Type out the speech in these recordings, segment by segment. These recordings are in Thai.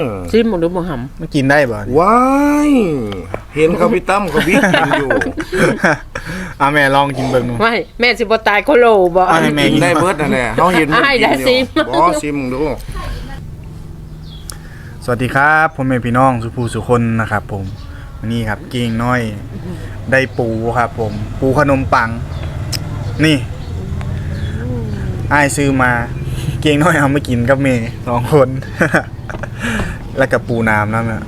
อซิมหรือบ่หมันกินได้บ่ว้ายเห็นเขาพี่ตั้มเขาบิ๊กกินอยู่ อะแม่ลองกินเบิ่งดูำไม่แม่สิบ่ตายโคโลบ่เอาให้แม่กินได้เบิดนั่นแหละเขาเห็นมันให้กินได้อยู่ซิมบอซิมดู สวัสดีครับผมเป็นพี่น้องสุภูสุคนนะครับผมวันนี้ครับเก่งน้อย ได้ปูครับ ผม ปูขนมปัง นี่อ้ายซื้อมา เก่งน้อยเอามากินกับเมย์สองคน แล้วกับปูน้ำนั่นน่ะ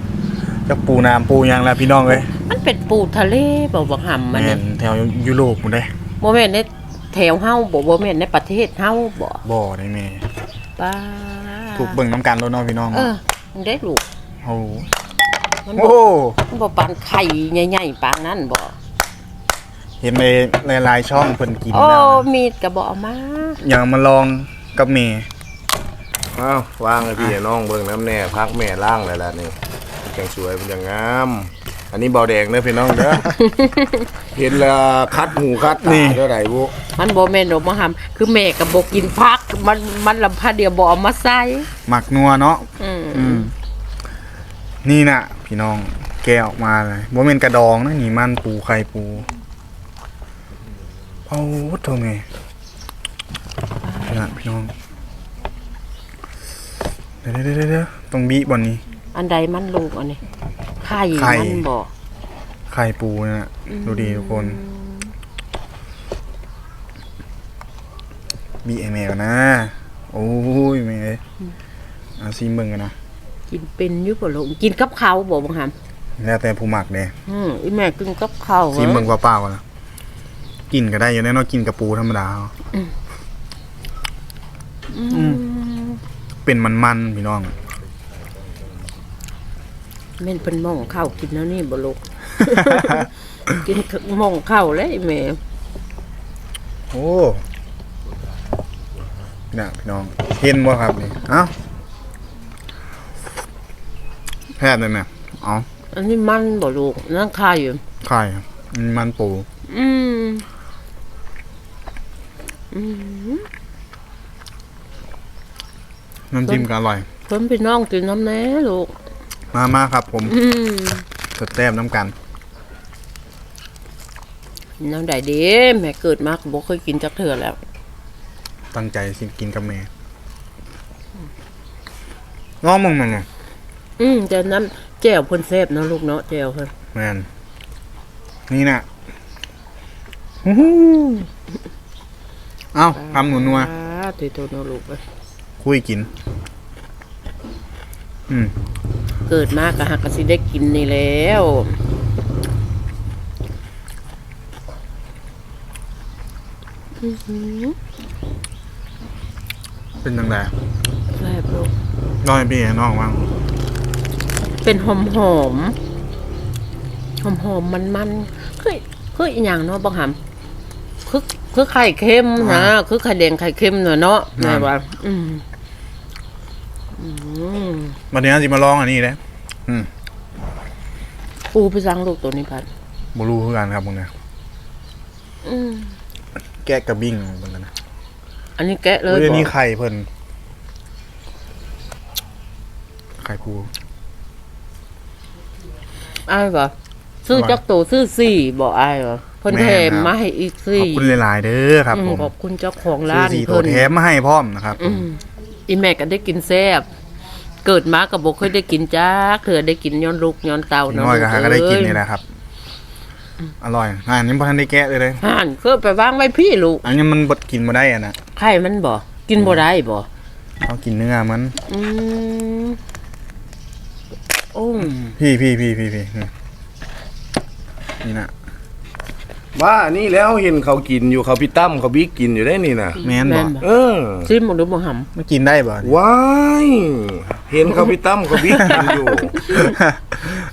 กับปูน้ำปูหยังแล้วพี่น้องเลยมันเป็นปูทะเลบ่บ่หำมันแม่นี่นแถวยุโรปหมดเลยบ่แม่นในแถวเฮาบ่บ่แม่นในประเทศเฮาบ่บ่ได้เมย์ป้าถูกเบิ่งน้ำกันแล้วเนาะพี่น้องเออมันได้ลูกโอ้โหมันโอ้บ่โหมันบ่ปานไข่ใหญ่ๆปานนั้นบ่เห็นในหลายๆช่องเพิ่นกินโอ้แล้วมีดก็บ่เอามาอย่างมาลองกับเมย์ อ้าววางเลยพี่น้องเบิ่งน้ำแน่พักแม่ล่างเลยล่ะนี่จังสวยเป็นจังงาม อันนี้เบาแดงเด้อพี่น้องเด้อ เห็นและคัดหูคัดตาเท่าไหร่บุมันบ่แม่นดอกบ่หำคือแม่ก็บ่กินผัก มันมันลำพัดเดียวบ่เอามาใส่หมักนัวเนาะอืมอืมนี่น่ะ พี่น้องแกะออกมาเลยบ่แม่นกระดองนะนี่มันปูไข่ปูโอ้โทเมนี่น่ะพี่น้อง เดี๋ยวเดี๋ยวเดี๋ยวเดี๋ยวต้องบีบ่อนนี้ อันใดมันลูกอันนี้ไข่ไข่ มันบ่ไข่ปูนี่น่ะดูดีทุกคน บีไอแมวนะ โอ้ยแม่เอ้ยเอาซิมเบิ่งกันนะ กินเป็นอยู่บ่ลูกกินกับข้าวบ่บ่หำแล้วแต่ผู้หมักเด้อืมอีแม่กินกับข้าวซิมเบิ่งเปล่าๆก่อนนะกินก็ได้อยู่แน่เนอนกินกับปูธรรมดาเอาอืม เป็นมันๆพี่น้อง แม่นเพิ่นหม่องข้าวกินแล้วนี่บ่ลูก กินหม่องข้าวเลยแม่โอ้นี่นะพี่น้อง เห็นบ่ครับนี่เอ้าแพทย์เลยเนี่ยเอาอันนี้มันบ่ลูกนั่งคายอยู่ ไข่ครับมีมันปู อืมอืม น้ำจิ้มก็อร่อย เพิ่นพี่น้องกินน้ำแหน่ลูกมามาครับผมอืมสดแต้มน้ำกัน น้ำใดเด้แม่เกิดมาก็บ่เคยกินจักเทื่อแล้ว ตั้งใจสิกินกับแม่ง้อมึงมันเนี่ยอืมแต่น้ำแจ่วเพิ่นแซ่บเนาะลูกเนาะแจ่วเพิ่นแมนนี่น่ะฮู้ฮู้เอ้าทำหนูนัว อ่าติโตเนาะลูกเอ้ย คุยกิน อืมเกิดมาก็หักก็สิได้กินนี่แล้วอื้อหือเป็นจังไดแซ่บลูกน้อยพี่น้องว่างเป็นหอมหอมหอมหอมมันมันคือคืออีหยังเนาะบังหำคือคือไข่เค็มนะคือไข่แดงไข่เค็มเนาะเนาะแม่ว่าอืมอืม วันนี้สิมาลองอันนี้เลยปูไปสั่งลูกตัวนี้พัดบรูคือกันครับพวกเนี้ยอืมแกะกระบิ้งเหมือนกันนะอันนี้แกะเลยเฮ้ยบ่นี่ไข่เพิ่นไข่ปูอ้ายบ่ซื้อจักโตซื้อสี่บ่อ้ายบ่เพิ่นแถมมาให้อีกขสี่อบคุณหลายๆเด้อครับอืมผมขอบคุณเจ้าของซื้ร้าอนสี่ตัเพิ่วนแถมมาให้พร้อมนะครับ อืมอีแม่ก็ได้กินแซ่บ เกิดมาก็บ่เคยได้กินจ้าเถื่อได้กินย้อนลูกย้อนเต่าพี่เนาะน้อยก็หาก็ได้กินเอ้ยนี่แหละครับ อร่อยอ่าอันนี้พอทันได้แกะเลยเลยห่านเพื่อไปวางไว้พี่ลูก อันนี้มันบดกินมาได้อะนะไข่มันบ่กินบ่ได้บ่เอากินเนื้อมัน อืมโอ้พี่พี่พี่พี่พี่นี่นี่นะ ว่านี่แล้วเห็นเขากินอยู่เขาพี่ตั้มเขาบิ๊กกินอยู่ได้นี่น่ะแม่นบ่เออซิมบ่ดูบ่หำมันกินได้บ่ว้ายเห็นเขาพี่ตั้มเขาบิ๊กกินอยู่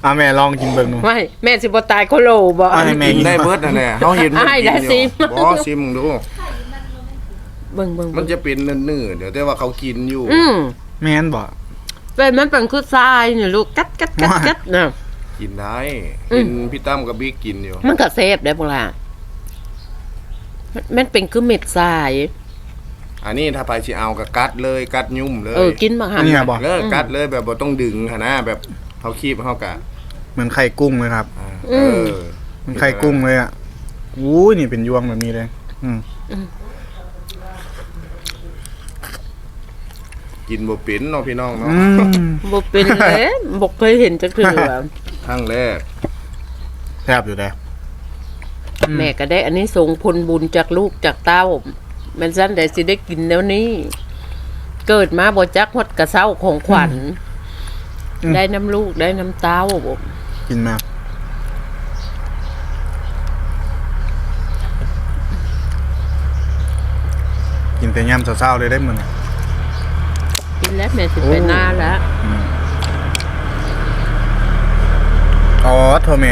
อะแม่ลองกินเบิ่งดูไม่แม่สิบ่ตายโคโลบ่เอาให้แม่กินได้เบิดนั่นแหละเขาเห็นมันให้กินได้อยู่ซิมบอซิมดูเบิ่งเบิ่งมันจะเป็นเนื้อๆเดี๋ยวแต่ว่าเขากินอยู่ อืมแม่นบ่เป็นมันเป็นคือทรายนี่ลูกกัดกัดกัดกัดน่ะ กินได้อืเห็มนพี่ตั้มกับบิ๊กกินอยู่ มันก็เซฟได้บ่ล่ะมันมันเป็นคือเม็ดทราย อันนี้ถ้าไปสิเอาก็กัดเลยกัดยุ่มเลยเออ กินบักหำนี่ไงบอกเลิกกัดเลยแบบบ่ต้องดึงหนนะแบบเขาคีบเขากะเหมือนไข่กุ้งเลยครับอ่าอืเอมอเหมันไข่กุ้งเลยอะอู้ยนี่เป็นยวงแบบนี้เลย อืมกินบ่เป็นเนาะพี่น้องเนาะอืม บ่เป็นเลยบ่เคยเห็นจักเทื่อ ครั้งแรก แซ่บอยู่แล้วอืม แม่ก็ได้อันนี้ส่งผลบุญจากลูกจากเต้าแมันซั่นได้สิได้กินแล้วนี้ เกิดมาบ่จักฮอดกระเซ้าของขวัญได้น้ำลูกได้น้ำเต้าบ่กินมากินแต่ย่ำเศร้าๆเลยได้มันกินแล้วแม่สิไปหน้าแล้วอ๋ อโทเม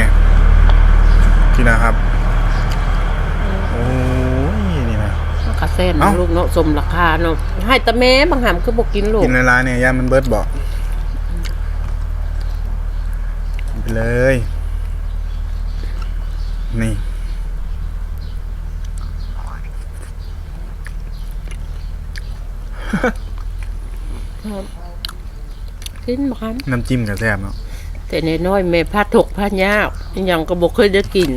ที่นะครับ โอ้ยนี่นะกระเส้นเอ้า ลูกเนาะสมราคาเนาะให้ตะแม่บางหำคือบ่กินลูกกินในร้านเนี่ยย่ามันเบิร์ดบอกกินไปเลย นี่ กินบางหน้ำจิ้มกับแซ่บเนาะำ แต่ในน้อยแม่พาถกพายากอิหยังก็บ่เคยได้กิน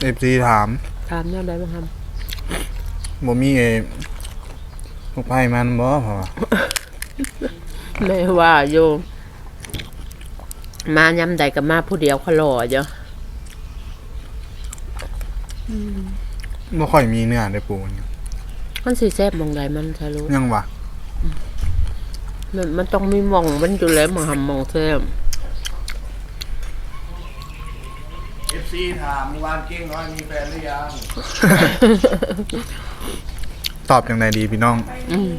เอฟซีถามถามแนวใดบ้างครับบ่มีเอลูกไผ่มันบ่เพราะว่าแม่ว่าอยู่มายำใดก็มาผู้เดียวเขาหล่อเจ้ะบ่ค่อยมีเนื้อได้ปูเนี่ย มันสิแซ่บหมองใดมันใช่รู้ยังวะมันมันต้องมีหมองมันอยู่แล้วหมองหำหมองแซ่บเอฟซีถามเมื่อวานเก้งน้อยมีแฟนหรือยังตอบอย่างไรดีพี่น้องอืม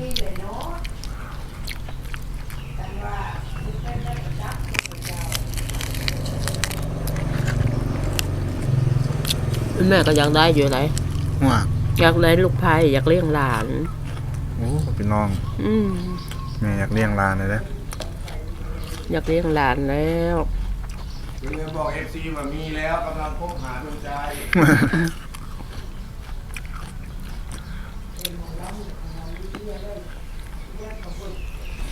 แม่ก็อยากได้อยู่ไหน ว่า อยากได้ลูกพายอยากเลี้ยงหลาน โอ้พี่น้องอืมแม่อยากเลี้ยงหลานเลยเด้ออยากเลี้ยงหลานแล้วคือบอกเอฟซีว่ามีแล้วกำลังคบหาดูใจ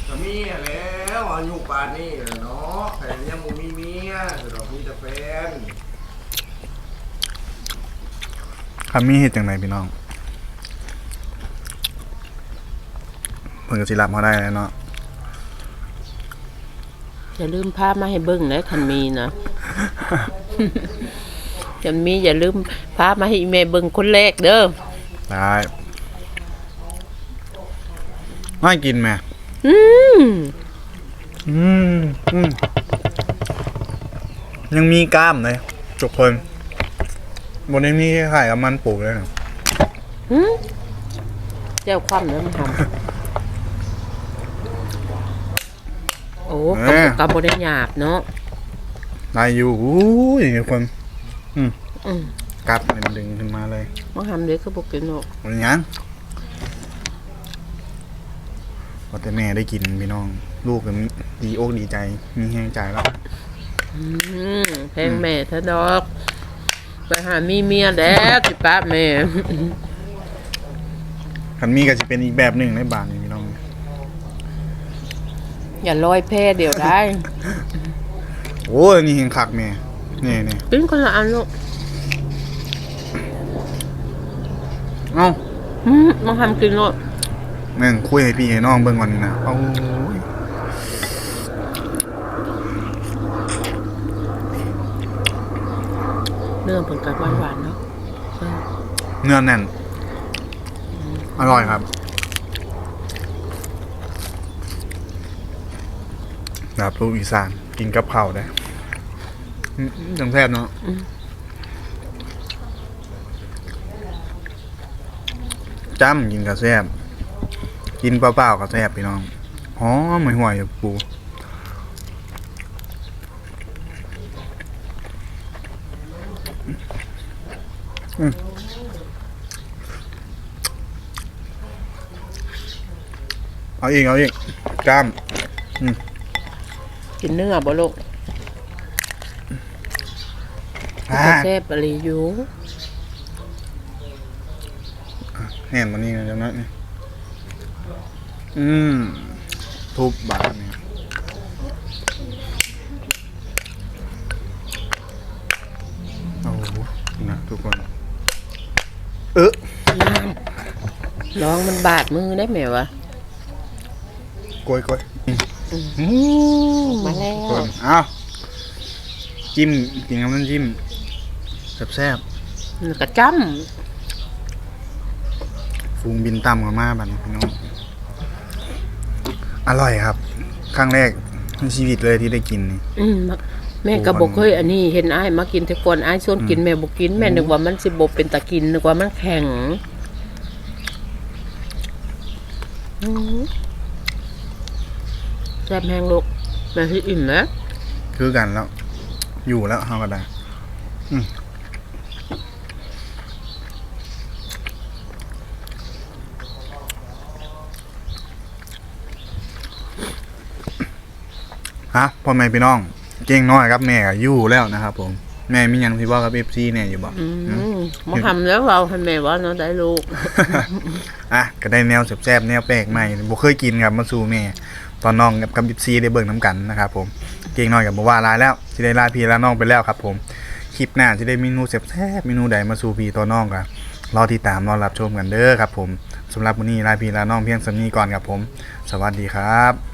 ก็มีแล้วอายุป่านนี้แหละเนาะแต่ยังบ่มีเมียดอกมีแต่แฟน คำมีเฮ็ดจังไดพี่น้องเพิ่นก็สิรับเขาได้แล้วเนาะอย่าลืมพามาให้เบิ้งนะคันมีนะ คันมีอย่าลืมพามาให้แม่เบิ้งคนแรกเด้อได้ไม่กินแม่อืมอืมอืมยังมีกล้ามเลยทุกคน บนนี้มีไข่กับมันปลูกเลยนะหืมเจ้าความเนื้อมันทำโอ้กับกับบได้หยาบเนาะได้อยู่อู้ยทุกคนอืมกัดมันดึงขึ้นมาเลยมันทำเด็กก็บอกกินเนาะมันยังว่าแต่แม่ได้กินพี่น้อง ลูกก็มีดีอกดีใจ มีแห้งใจแล้วอืมแพงแม่ถ้าดอกไป หามีเมียแล้วจิป้าแม่คันมีก็จะเป็นอีกแบบหนึ่งในบ้านนี่พี่น้อง อย่าลอยแพ้เดี๋ยวได้ โอ้ยนี่เห็นคักแม่นี่นี่กินคนละอันลูกเอ้าอืมมันทำกินเนาะแม่งคุยให้พี่ให้น้องเบิ่งก่อนนี่นะเอ้า เนื้อผลกับหวานๆเนาะเออเนื้อแน่น อร่อยครับแบบลูกอีสาน กินกับเผาวได้อืมจังแซ่บเนาะจ้ำกินกับแซ่บกินเปล่าๆกับแซ่บพี่น้องหอมไม่ห่วยอยู่ปู เอาอีกเอาอีกกล้ามกินเนื้อบ่ลูกให้อ่าแซ่บอะไรอยู่เห็นมันนี่นะจังนั้นนี่อืม ทุบบาทนี่โอ้โหนะทุกคน เออน้องมันบาดมือได้ไหมวะกล้วยกล้วยอืมมาแล้ทุกควนอ้าวจิ้มกินกับน้ำจิ้มแซ่บมันกระจ้ๆฟูงบินต่ำกับมาบัดนพี่น้องอร่อยครับ ครั้งแรกในชีวิตเลยที่ได้กินนี่ำอืม แม่ก็บอกเคยอันนี้เห็นอ้ายมากินแต่ก่อนอ้ายชวนกินแม่บอกกินแม่นึกว่ามันสิบบเป็นตะกินนึกว่ามันแข็งอืมแซ่บแห้งลูกแม่ที่อิ่มนะคือกันแล้ว อยู่แล้วเฮาก็ได้อืมฮะพ่อแม่พี่น้อง เก่งน้อยครับแม่ก็อยู่แล้วนะครับผมแม่มีหยังที่ว่ากับ FC เนี่ยอยู่บ่อืมมาทำแล้วเราให้แม่ว่าเนาะได้ลูก อะก็ได้แนวแซ่บๆแนวแปลกใหม่บ่เคยกินครับมาสู่แม่ ตอนน้องกับกับ FC ได้เบิ่งน้ำกันนะครับผมเก่งน้อยกับบ่ว่าลาแล้วสิได้ลาพี่ลาน้องไปแล้วครับ ผมคลิปหน้าจะได้เมนูแซ่บๆเมนูใดมาสู่พี่ตัวน้องกันรอติดตามรอรับชมกันเด้อครับ ผมสำหรับวันนี้ลาพี่ลาน้องเพียงสำนี้ก่อนครับผม สวัสดีครับ